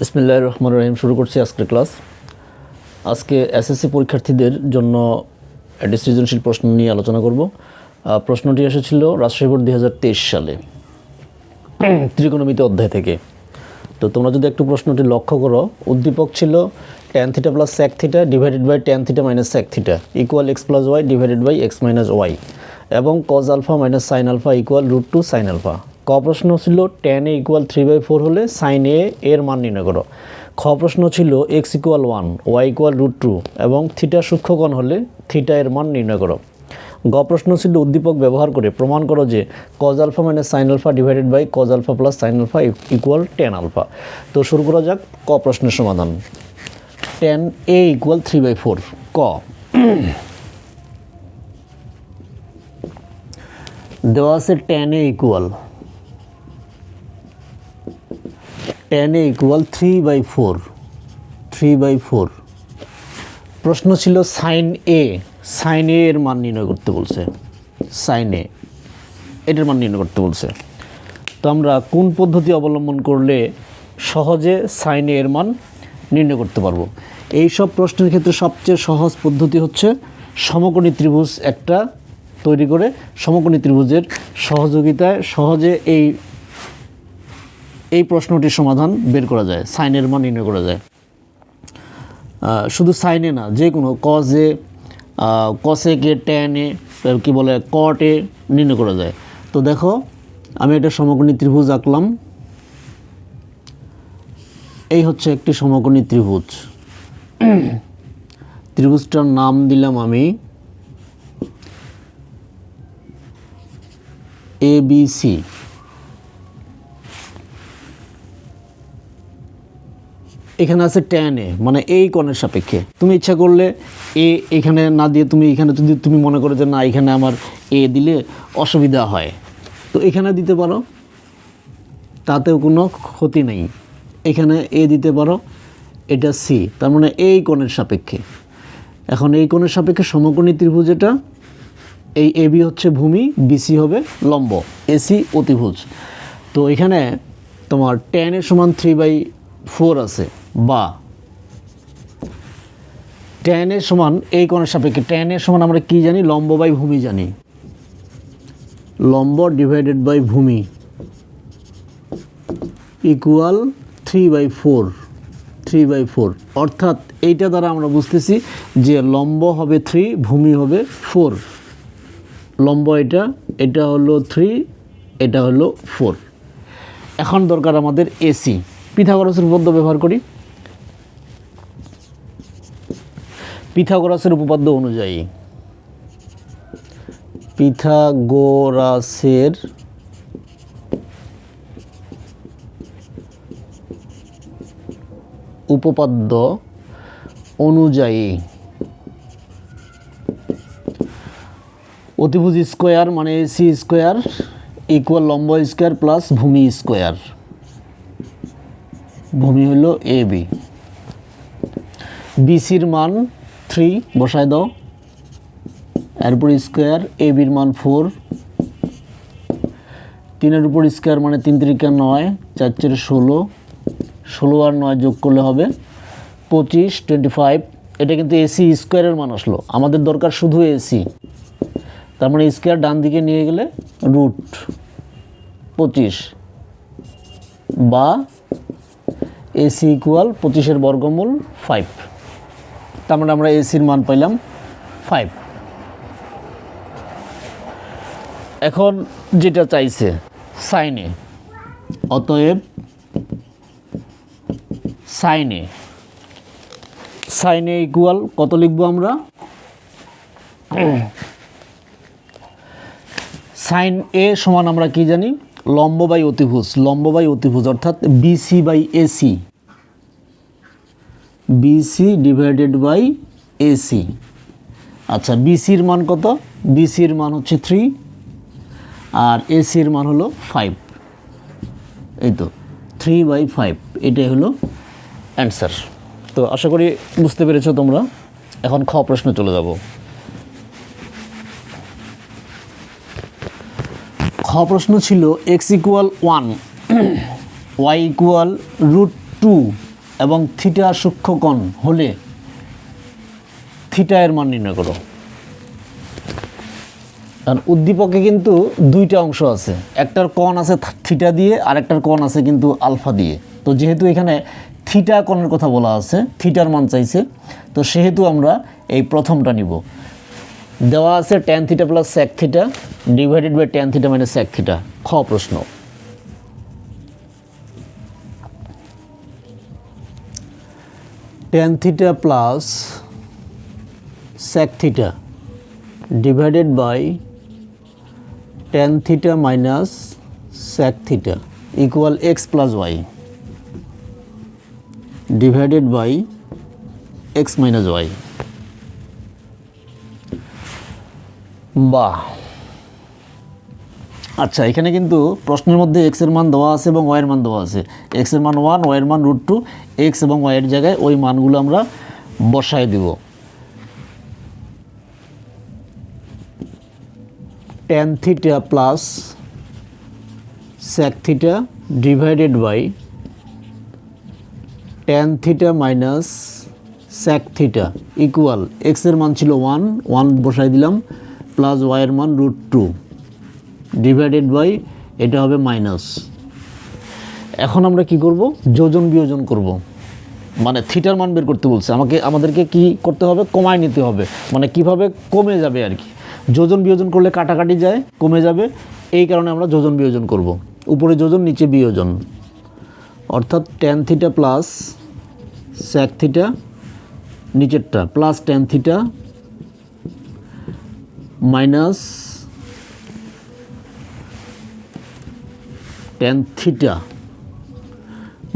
বিসমিল্লাহ রহমান রহিম, শুরু করছি আজকের ক্লাস। আজকে এসএসসি পরীক্ষার্থীদের জন্য একটি সৃজনশীল প্রশ্ন নিয়ে আলোচনা করব। প্রশ্নটি এসেছিল রাজশাহী বোর্ড দুই হাজার তেইশ সালে, ত্রিকোণমিতি অধ্যায় থেকে। তো তোমরা যদি একটু প্রশ্নটি লক্ষ্য করো, উদ্দীপক ছিল tan theta plus sec theta divided by tan theta minus sec theta equal x plus y divided by x minus y এবং cos alpha minus sine alpha equal root two sine alpha ক প্রশ্ন ছিল tan A equal three by four হলে sine A এর মান নির্ণয় করো। খ প্রশ্ন ছিল x equal one y equal root two এবং থিটা সূক্ষ্মকণ হলে থিটা এর মান নির্ণয় করো। গ প্রশ্ন ছিল উদ্দীপক ব্যবহার করে প্রমাণ করো যে cos alpha minus sine alpha divided by cos alpha plus sine alpha equal tan alpha তো শুরু করা যাক ক প্রশ্নের সমাধান। Tan A equal three by four ক। দেওয়া আছে tan A equal tan A equal three by four three by four প্রশ্ন ছিল সাইন এ সাইন এ এর মান নির্ণয় করতে বলছে। সাইন এ এটার মান নির্ণয় করতে বলছে। তো আমরা কোন পদ্ধতি অবলম্বন করলে সহজে সাইন এর মান নির্ণয় করতে পারব? এই সব প্রশ্নের ক্ষেত্রে সবচেয়ে সহজ পদ্ধতি হচ্ছে সমকোণী ত্রিভুজ একটা তৈরি করে সমকোণী ত্রিভুজের সহযোগিতায় সহজে এই এই প্রশ্নটির সমাধান বের করা যায়, সাইনের মান নির্ণয় করা যায়। শুধু সাইনে না, যে কোনো কজে কসেকে ট্যানে কি বলে কটে নির্ণয় করা যায়। তো দেখো, আমি একটা সমকোণী ত্রিভুজ আঁকলাম। এই হচ্ছে একটি সমকোণী ত্রিভুজ। ত্রিভুজটার নাম দিলাম আমি এ এখানে আছে ট্যান এ মানে এই কোণের সাপেক্ষে। তুমি ইচ্ছা করলে এ এখানে না দিয়ে তুমি এখানে যদি তুমি মনে করো যে না, এখানে আমার এ দিলে অসুবিধা হয়। তো এখানে দিতে পারো, তাতেও কোনো ক্ষতি নেই। এখানে এ দিতে পারো, এটা সি তার মানে এই কোণের সাপেক্ষে। এখন এই কোণের সাপেক্ষে সমকোণী ত্রিভুজ এটা, এই এবি হচ্ছে ভূমি বিসি হবে লম্ব এসি অতিভুজ। তো এখানে তোমার টেন এর সমান থ্রি বাই ফোর আছে, বা এর সমান, এই কোণের সাপেক্ষে এর সমান আমরা কি জানি? লম্ব বাই ভূমি জানি। লম্ব ডিভাইডেড বাই ভূমি equal three by four three by four অর্থাৎ এইটা দ্বারা আমরা বুঝতেছি যে লম্ব হবে থ্রি ভূমি হবে ফোর লম্ব এটা এটা হলো থ্রি এটা হলো ফোর এখন দরকার আমাদের এসি পিথাগোরাসের উপপাদ্য ব্যবহার করি। পিথাগোরাসের উপপাদ্য অনুযায়ী, পিথাগোরাসের উপপাদ্য অনুযায়ী অতিভুজ স্কোয়ার মানে এসি স্কোয়ার ইকুয়াল লম্ব স্কোয়ার প্লাস ভূমি স্কোয়ার। ভূমি হলো এ বি বিসির মান থ্রি বসায় দাও। এরপর স্কোয়ার এ বির মান ফোর তিনের উপর স্কোয়ার মানে তিন তিরিকা নয়, চার চার ষোলো। ষোলো আর নয় যোগ করলে হবে পঁচিশ টোয়েন্টি ফাইভ এটা কিন্তু এসি স্কোয়ারের মান আসলো। আমাদের দরকার শুধু এসি তার মানে স্কোয়ার ডান দিকে নিয়ে গেলে রুট পঁচিশ। বা এসি ইকুয়াল পঁচিশের বর্গমূল ফাইভ তার মানে আমরা এসির মান পাইলাম ফাইভ এখন যেটা চাইছে সাইনে অতএব সাইনে সাইনে ইকুয়াল কত লিখব আমরা? সাইন এ সমান আমরা কি জানি? লম্ব বাই অতিভুজ। লম্ব বাই অতিভুজ, অর্থাৎ BC by AC BC divided by AC আচ্ছা বিসির মান কত? বিসির মান হচ্ছে থ্রি আর এসির মান হলো ফাইভ এই তো থ্রি বাই ফাইভ এটাই হলো অ্যান্সার তো আশা করি বুঝতে পেরেছ তোমরা। এখন খ প্রশ্ন চলে যাব। খ প্রশ্ন ছিল x equal one y equal root two এবং থিটা সূক্ষ্মকণ হলে থিটা এর মান নির্ণয় করো। কারণ উদ্দীপকে কিন্তু দুইটা অংশ আছে। একটার কণ আছে থিটা দিয়ে আর একটার কণ আছে কিন্তু আলফা দিয়ে। তো যেহেতু এখানে থিটা কণের কথা বলা আছে, থিটার মান চাইছে, তো সেহেতু আমরা এই প্রথমটা নিব। দেওয়া আছে tan theta plus sec theta divided by tan theta minus sec theta খ প্রশ্ন। Tan theta plus sec theta divided by tan theta minus sec theta equal x plus y divided by x minus y বাহ আচ্ছা এখানে কিন্তু প্রশ্নের মধ্যে এক্সের মান দেওয়া আছে এবং ওয়াইয়ের মান দেওয়া আছে। এক্সের মান ওয়ান ওয়াইয়ের মান রুট টু এক্স এবং ওয়াইয়ের জায়গায় ওই মানগুলো আমরা বসায় দিব। Tan theta plus sec theta divided by tan theta minus sec theta equal এক্সের মান ছিল ওয়ান ওয়ান বসাই দিলাম প্লাস ওয়াইয়ের মান রুট টু ডিভাইডেড বাই এটা হবে মাইনাস এখন আমরা কি করব? যোজন বিয়োজন করব। মানে থিটার মান বের করতে বলছে। আমাকে, আমাদেরকে কি করতে হবে? কমায় নিতে হবে। মানে কীভাবে কমে যাবে আর কি। যোজন বিয়োজন করলে কাটাকাটি যায়, কমে যাবে। এই কারণে আমরা যোজন বিয়োজন করব। উপরে যোজন, নিচে বিয়োজন। অর্থাৎ tan theta plus sec theta নিচেরটা plus tan theta minus tan theta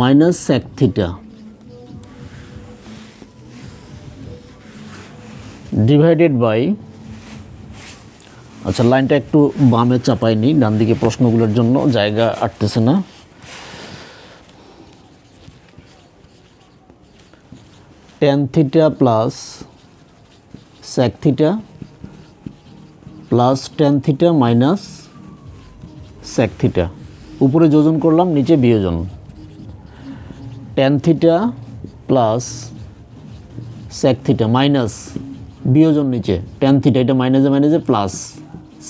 minus sec theta divided by আচ্ছা লাইনটা একটু বামে চাপাই নিই, ডান দিকে প্রশ্নগুলোর জন্য জায়গা আটতেছে না। Tan theta plus sec theta plus tan theta minus sec theta উপরে যোজন করলাম, নিচে বিয়োজন। Tan theta plus sec theta minus বিয়োজন নিচে। ট্যান থিটা এটা মাইনাসে মাইনাসে প্লাস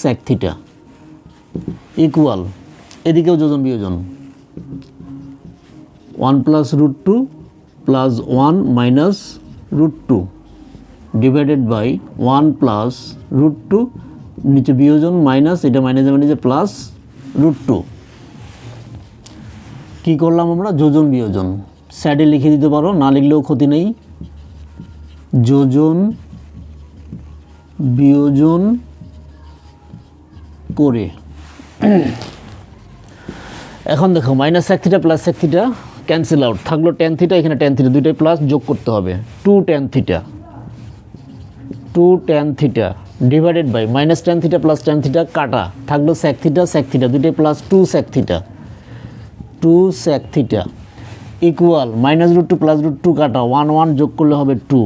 স্যাক থিটা ইকুয়াল এদিকেও যোজন বিয়োজন। One plus root two plus one minus root two divided by one plus root two নিচে বিয়োজন মাইনাস এটা মাইনাসে মাইনাসে প্লাস রুট টু কী করলাম আমরা? যোজন বিয়োজন। স্যাডে লিখে দিতে পারো, না লিখলেও ক্ষতি নেই। যোজন বিয়োজন করে। এখন দেখো মাইনাস এক থিটা প্লাস এক থিটা ক্যান্সেল আউট থাকল টেন থিটা এখানে টেন থিটা দুইটাই প্লাস যোগ করতে হবে। Two tan theta two tan theta divided by minus tan theta plus tan theta কাটা। থাকল স্যাক থিটা স্যাক থিটা দুইটাই plus two sec theta two sec theta equal minus root two plus root two কাটা one one যোগ করলে হবে two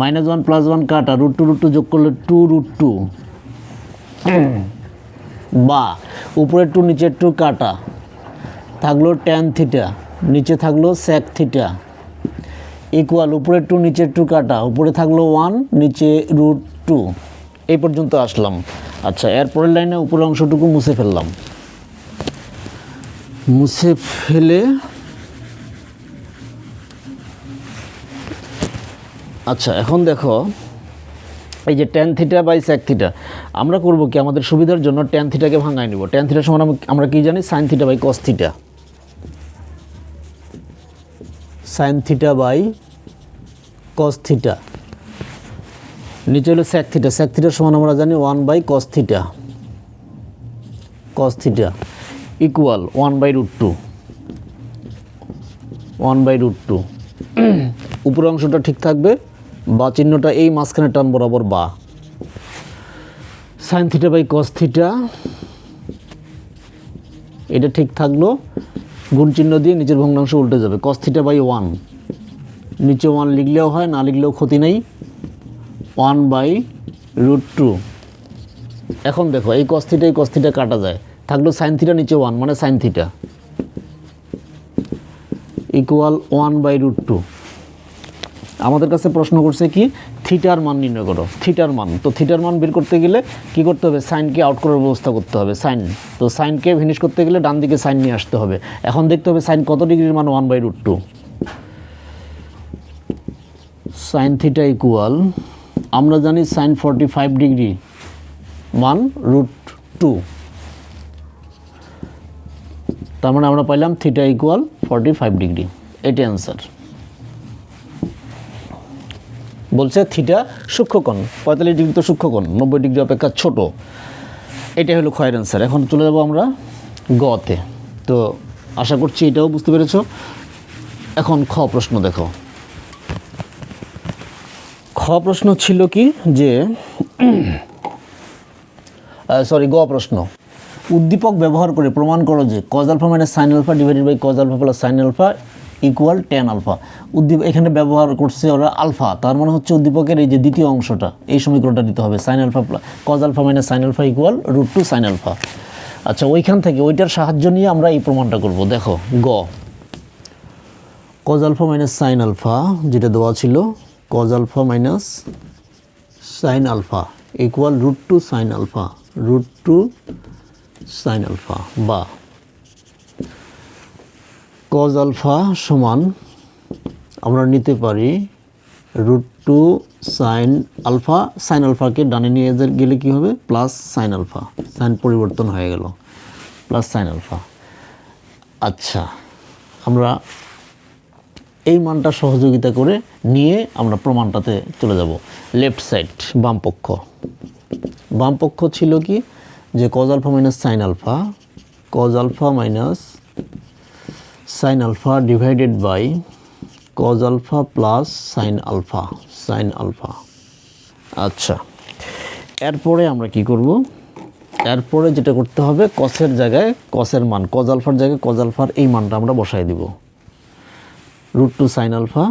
minus one plus one কাটা root two root two যোগ করলে টু রুট টু বা উপরের টু নিচের টু কাটা। থাকল ট্যান থিটা নিচে থাকল স্যাক থিটা ইকুয়াল উপরের টু নিচের টু কাটা, উপরে থাকল ওয়ান নিচে রুট টু এই পর্যন্ত আসলাম। আচ্ছা এরপরের লাইনে উপরের অংশটুকু মুছে ফেললাম। মুছে ফেলে। আচ্ছা এখন দেখো, এই যে tan theta by sec theta আমরা করব কি আমাদের সুবিধার জন্য টেন থিটাকে ভাঙায় নিব? টেন থিটার সমান আমরা কি জানি? Sine theta by cos theta sine theta by cos theta নিচে হলো স্যাক থিটা স্যাক থিটার সমান আমরা জানি one by cos theta cos theta equal one by root two one by root two উপরের অংশটা ঠিক থাকবে, বা চিহ্নটা এই মাঝখানে টান বরাবর বা। Sine theta by cos theta এটা ঠিক থাকল, গুণ চিহ্ন দিয়ে নিচের ভগ্নাংশ উল্টে যাবে। কস থিটা বাই ওয়ান নিচে ওয়ান লিখলেও হয়, না লিখলেও ক্ষতি নেই। ওয়ান বাই রুট টু এখন দেখো, এই কস থিটা এই কস থিটা কাটা যায়। থাকল সাইন থিটা নিচে ওয়ান মানে sine theta equal one by root two আমাদের কাছে প্রশ্ন করছে কি থিটার মান নির্ণয় করো থিটার মান। তো থিটার মান বের করতে গেলে কি করতে হবে? সাইনকে আউট করার ব্যবস্থা করতে হবে সাইন তো সাইনকে ফিনিশ করতে গেলে ডান দিকে সাইন নিয়ে আসতে হবে। এখন দেখতে হবে সাইন কত ডিগ্রির মান? One by root two sine theta equal আমরা জানি সাইন ফর্টি ফাইভ ডিগ্রি মান রুট টু তার মানে আমরা পাইলাম theta equal forty five degree এটি অ্যান্সার বলছে থিটা সূক্ষ্মকোণ, পঁয়তাল্লিশ ডিগ্রি তো সূক্ষ্মকোণ, নব্বই ডিগ্রি অপেক্ষা ছোট। এটাই হলো ক্ষয়ের অ্যান্সার এখন চলে যাব আমরা গতে। তো আশা করছি এটাও বুঝতে পেরেছ। এখন খ প্রশ্ন দেখো। খ প্রশ্ন ছিল কি? যে সরি গ প্রশ্ন। উদ্দীপক ব্যবহার করে প্রমাণ করো যে cos alpha minus sine alpha divided by cos alpha plus sine alpha equal tan alpha উদ্দীপ এখানে ব্যবহার করছে ওরা আলফা তার মানে হচ্ছে উদ্দীপকের এই যে দ্বিতীয় অংশটা, এই সমীকরণটা দিতে হবে। Sine alpha cos alpha minus sine alpha equal root two sine alpha আচ্ছা ওইখান থেকে ওইটার সাহায্য নিয়ে আমরা এই প্রমাণটা করব। দেখো, গ। Cos alpha minus sine alpha যেটা দেওয়া ছিল cos alpha minus sine alpha equal root two sine alpha root two sine alpha বা। কজ আলফা সমান আমরা নিতে পারি root two sine alpha sine আলফাকে ডানে নিয়ে গেলে কি হবে? প্লাস সাইন আলফা সাইন পরিবর্তন হয়ে গেল প্লাস সাইন আলফা আচ্ছা আমরা এই মানটা সহযোগিতা করে নিয়ে আমরা প্রমাণটাতে চলে যাব। লেফট সাইড বাম পক্ষ বাম পক্ষ ছিল কি? যে cos alpha minus sine alpha cos alpha minus sine alpha divided by cos alpha plus sine alpha sine alpha আচ্ছা এরপরে আমরা কি করব? এরপরে যেটা করতে হবে কসের জায়গায় কসের মান কজ আলফার জায়গায় কজ আলফার এই মানটা আমরা বসাই দিব। Root two sine alpha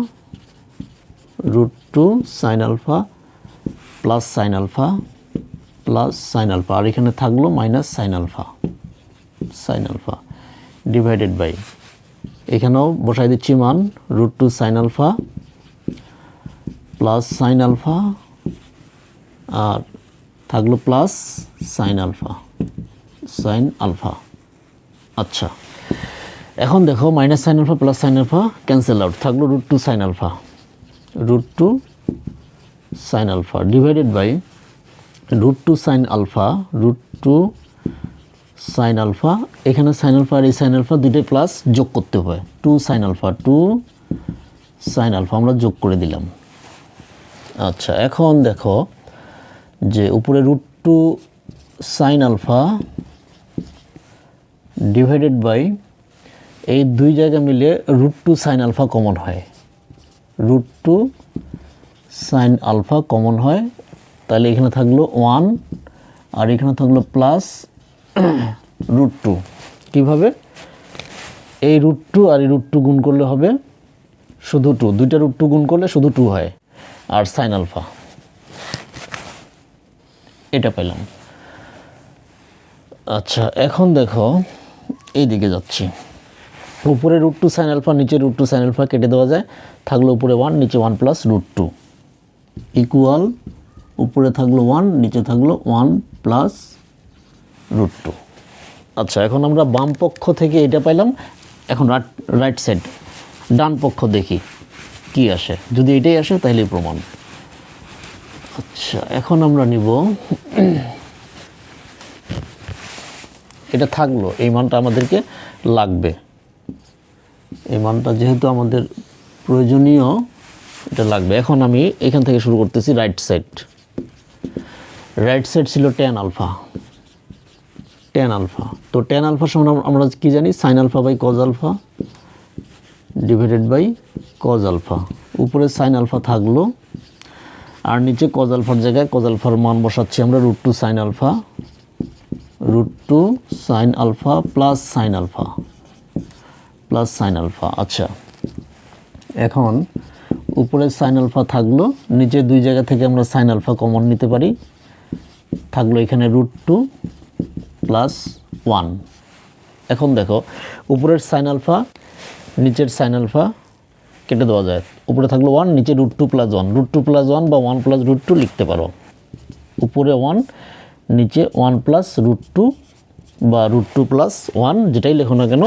root two sine alpha plus sine alpha plus sine alpha আর এখানে থাকল minus sine alpha sine alpha divided by এখানেও বসাই দিচ্ছি মান root two sine alpha plus sine alpha আর থাকল plus sine alpha sine alpha আচ্ছা এখন দেখো minus sine alpha plus sine alpha cancel out থাকল root two sine alpha root two sine alpha divided by root two sine alpha root two sine alpha এখানে sine alpha আর এই sine alpha দুইটাই plus যোগ করতে হয় two sine alpha two sine alpha আমরা যোগ করে দিলাম। আচ্ছা এখন দেখো যে উপরে root two sine alpha divided by এই দুই জায়গা মিলে root two sine alpha common হয়। Root two sine alpha common হয় তাহলে এখানে থাকল ওয়ান আর এখানে থাকল প্লাস রুট টু কীভাবে? এই রুট টু আর এই রুট টু গুণ করলে হবে শুধু টু দুইটা রুট টু গুণ করলে শুধু টু হয়। আর সাইন আলফা এটা পেলাম। আচ্ছা এখন দেখো এই দিকে যাচ্ছি। উপরে রুট টু সাইন আলফা নিচে রুট টু সাইন আলফা কেটে দেওয়া যায়। থাকল উপরে ওয়ান নিচে one plus root two equal উপরে থাকল ওয়ান নিচে থাকল ওয়ান প্লাস রুট টু আচ্ছা এখন আমরা বাম পক্ষ থেকে এটা পাইলাম। এখন রাইট সাইড ডান পক্ষ দেখি কি আসে। যদি এটাই আসে তাহলে প্রমাণ। আচ্ছা এখন আমরা নিব। এটা থাকল, এই মানটা আমাদেরকে লাগবে। এই মানটা যেহেতু আমাদের প্রয়োজনীয়, এটা লাগবে। এখন আমি এখান থেকে শুরু করতেছি রাইট সাইড রাইট সাইড ছিল টেন আলফা টেন আলফা তো টেন আলফার সমান আম- আমরা কী জানি? Sine alpha by cos alpha divided by cos alpha উপরে সাইন আলফা থাকল, আর নিচে কজ আলফার জায়গায় কজ আলফার মান বসাচ্ছি আমরা root two sine alpha root two sine alpha plus sine alpha plus sine alpha আচ্ছা এখন উপরে সাইন আলফা থাকল, নিচে দুই জায়গা থেকে আমরা সাইন আলফা কমন নিতে পারি। থাকল এখানে রুট টু প্লাস ওয়ান এখন দেখো, উপরের সাইন আলফা নিচের সাইন আলফা কেটে দেওয়া যায়। উপরে থাকল ওয়ান নিচে root two plus one root two plus one বা ওয়ান প্লাস রুট টু লিখতে পারো। উপরে ওয়ান নিচে ওয়ান প্লাস রুট টু বা রুট টু প্লাস ওয়ান যেটাই লেখো না কেন,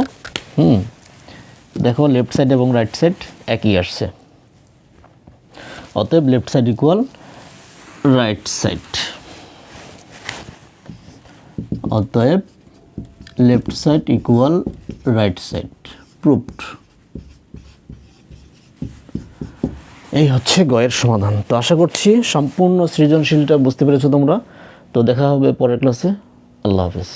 হুম, দেখো লেফট সাইড এবং রাইট সাইড একই আসছে। অতএব left side equal right side অতএব left side equal right side proved এই হচ্ছে গয়ের সমাধান। তো আশা করছি সম্পূর্ণ সৃজনশীলটা বুঝতে পেরেছ তোমরা। তো দেখা হবে পরের ক্লাসে আল্লাহ হাফেজ।